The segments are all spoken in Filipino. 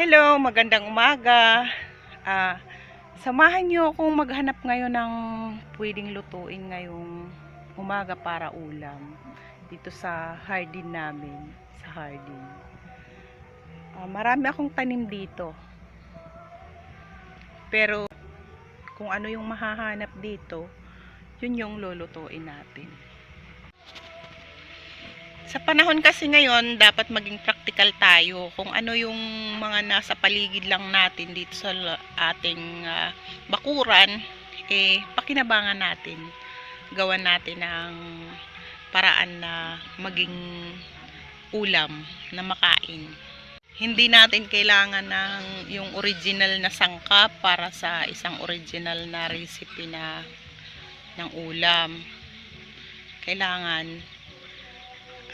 Hello, magandang umaga. Ah, samahan niyo akong maghanap ngayon ng pwedeng lutuin ngayong umaga para ulam dito sa hardin namin, sa hardin. Ah, marami akong tanim dito. Pero kung ano yung mahahanap dito, yun yung lulutuin natin. Sa panahon kasi ngayon, dapat maging practical tayo kung ano yung mga nasa paligid lang natin dito sa ating ah, bakuran, eh, pakinabangan natin. Gawan natin ng paraan na maging ulam na makain. Hindi natin kailangan ng yung original na sangkap para sa isang original na recipe na ng ulam. Kailangan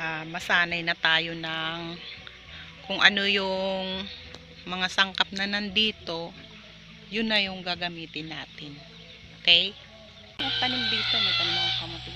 ah, masanay na tayo ng kung ano yung mga sangkap na nandito, yun na yung gagamitin natin. Okay? Tanim dito, may tanim akong kamating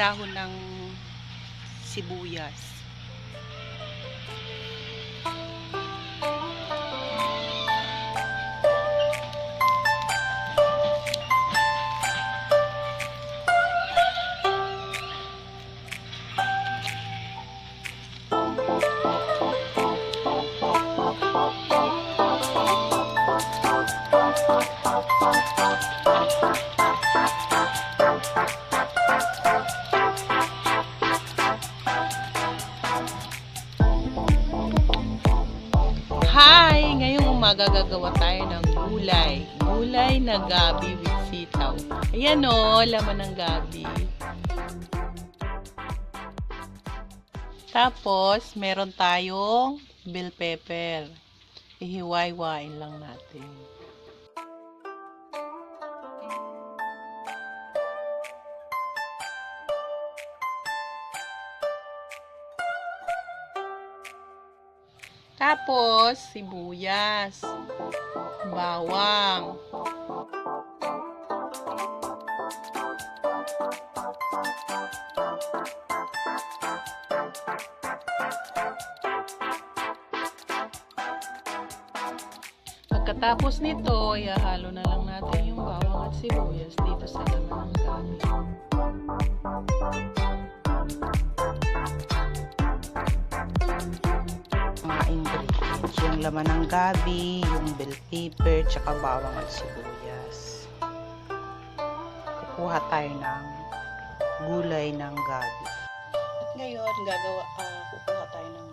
dahon ng sibuyas. Gabi sitaw. Ayan o, laman ng gabi. Tapos, meron tayong bell pepper. Ihiwai-wain lang natin. Tapos, sibuyas, bawang, Pagkatapos nito, ihahalo na lang natin yung bawang at sibuyas dito sa laman ng gabi. mga ingredients. Yung laman ng gabi, yung bell pepper, tsaka bawang at sibuyas. Kukuha tayo ng gulay ng gabi. At ngayon, gagawa, ah, kukuha tayo ng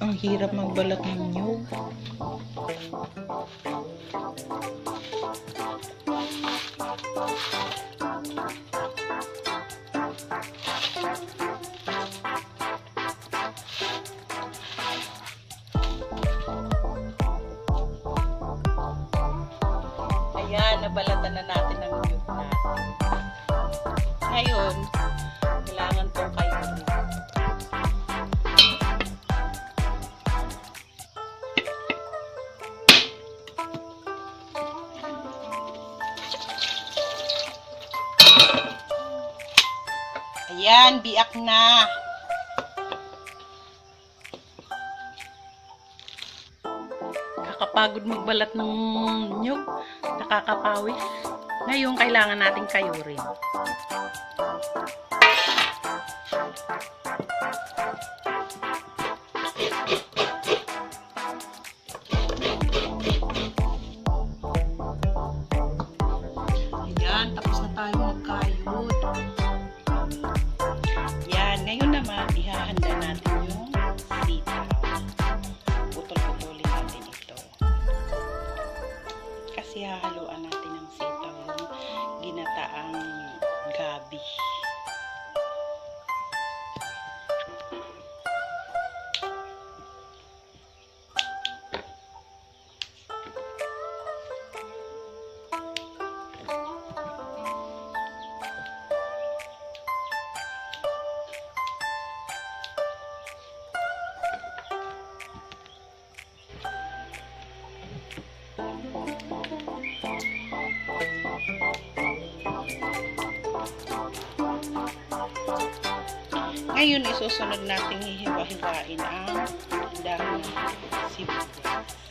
Ang hirap magbalat ng nyug. Ayan, Biak na. Kakapagod magbalat ng nyug. Nakakapawis. Ngayon, kailangan natin kayo rin. Gabi. Ngayon, isusunod nating hihiwa-hiwain ang dahon ng sibuyas.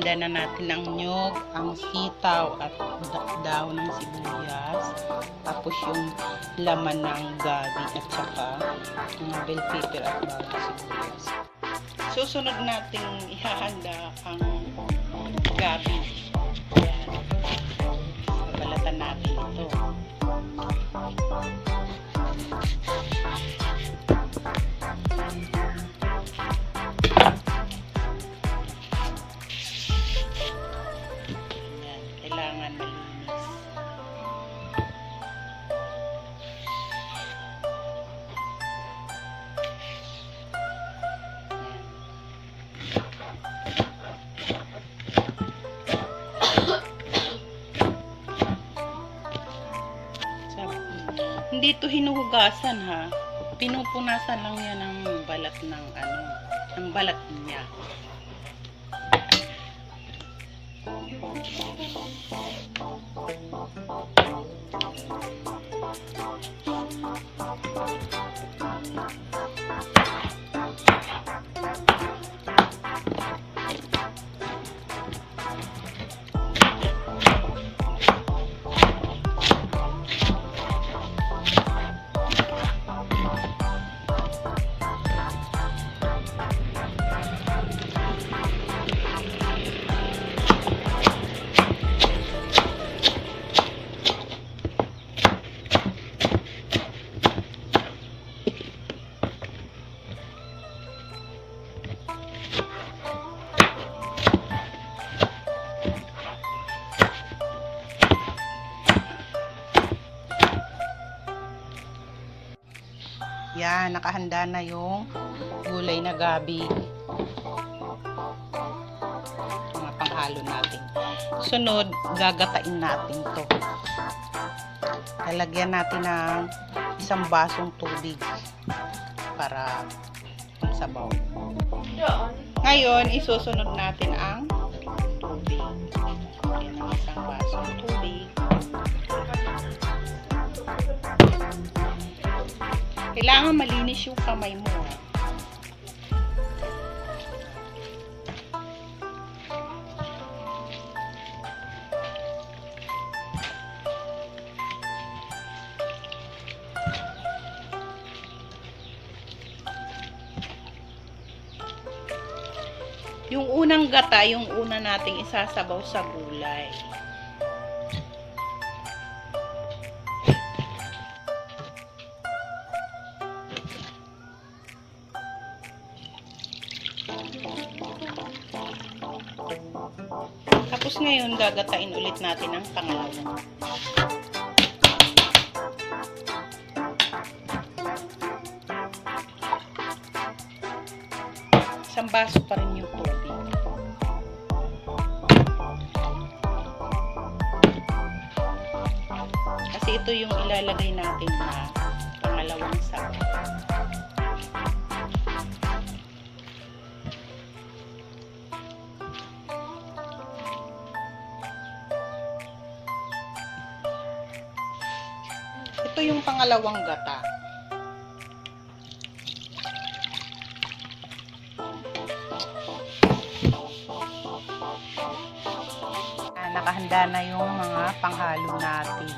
Nahanda na natin ang nyog, ang sitaw at da- daon ng sibuyas. Tapos yung laman ng gabi at saka mga bell pepper at bawang sibuyas. Susunod nating ihahanda ang gabi. Hindi to hinuhugasan ha. Pinupunasan lang yan ng balat ng ano, ng balat niya. Yan, nakahanda na yung gulay na gabi. Mga panghalo natin. Sunod, gagatain natin to. Lalagyan natin ng isang basong tubig para sabaw. Ngayon, isusunod natin ang tubig. Yan ang isang basong tubig. Kailangan malinis yung kamay mo. Yung unang gata, yung una nating isasabaw sa gulay. Gagatain ulit natin ang pangalawa. Isang baso pa rin yung tubig. Kasi ito yung ilalagay natin na pangalawang sabaw. Ito yung pangalawang gata. Ah, nakahanda na yung mga panghalo natin.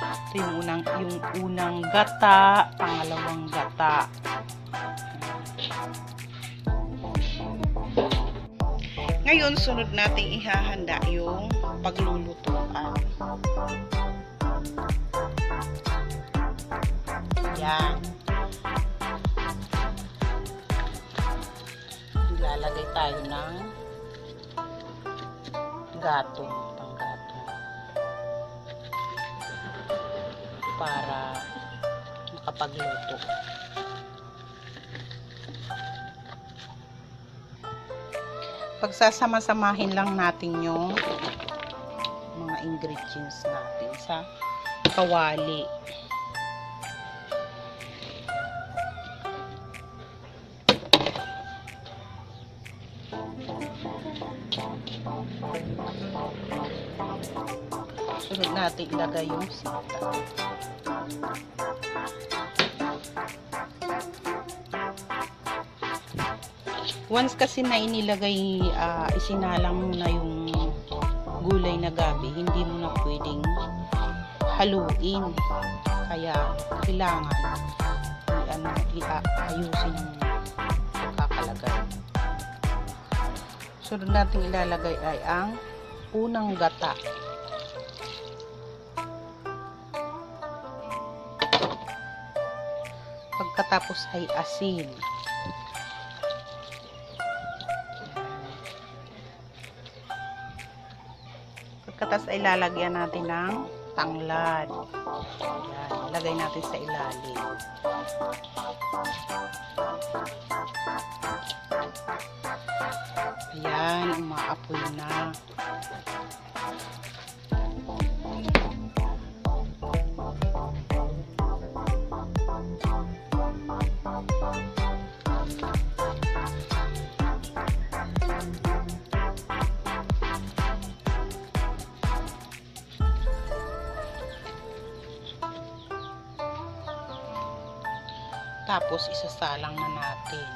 Ito yung unang, yung unang gata, pangalawang gata. Ngayon, sunod nating ihahanda yung paglulutuan. Yan. Ilalagay tayo ng gatong, panggatong. Para makapagluto. Pagsasama-samahin lang natin yung mga ingredients natin sa kawali. Sunod natin ilagay yung sita. Once kasi na inilagay, ah, isinalang mo na yung gulay na gabi, hindi mo na pwedeng haluin. Kaya, kailangan ano, i- ayusin yung pagkakalagay. Sunod natin ilalagay ay ang unang gata. Pagkatapos ay asin. Pagkatas ay lalagyan natin ng tanglad. Ayan, ilagay natin sa ilalim. Ayan, umaapoy na. Tapos, isasalang na natin.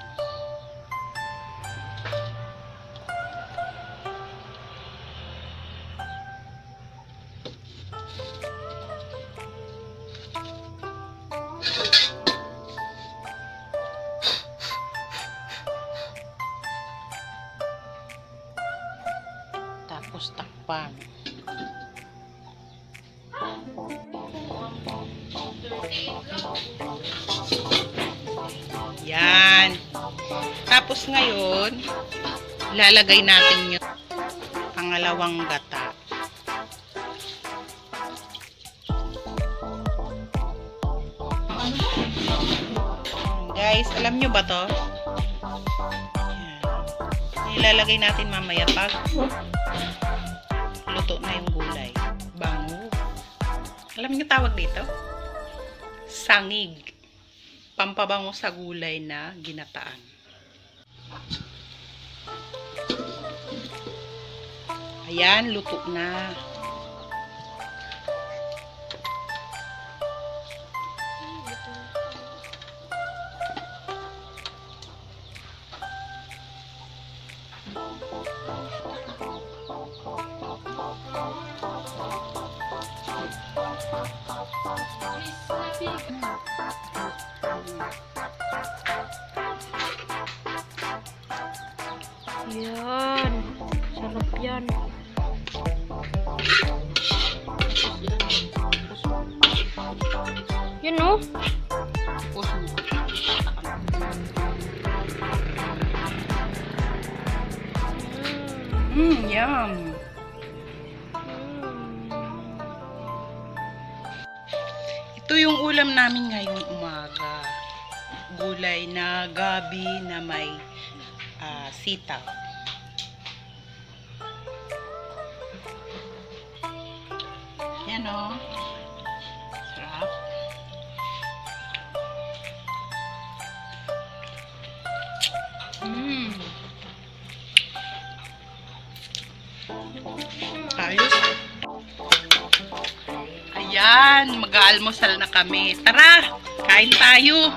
Tapos, takpan. Yan. Tapos ngayon, lalagay natin yung pangalawang gata. Guys, alam nyo ba to? Ilalagay natin mamaya pag luto na yung gulay. Bango. Alam nyo tawag dito? Sangig pampabango sa gulay na ginataan. Ayan, luto na. Oh. Tapos mo. Mmm, yum. Ito yung ulam namin ngayong umaga. Gulay na gabi na may ah, sitaw. Yan o. Mmm. Ayos. Ayan, mag-aalmusal na kami. Tara, kain tayo.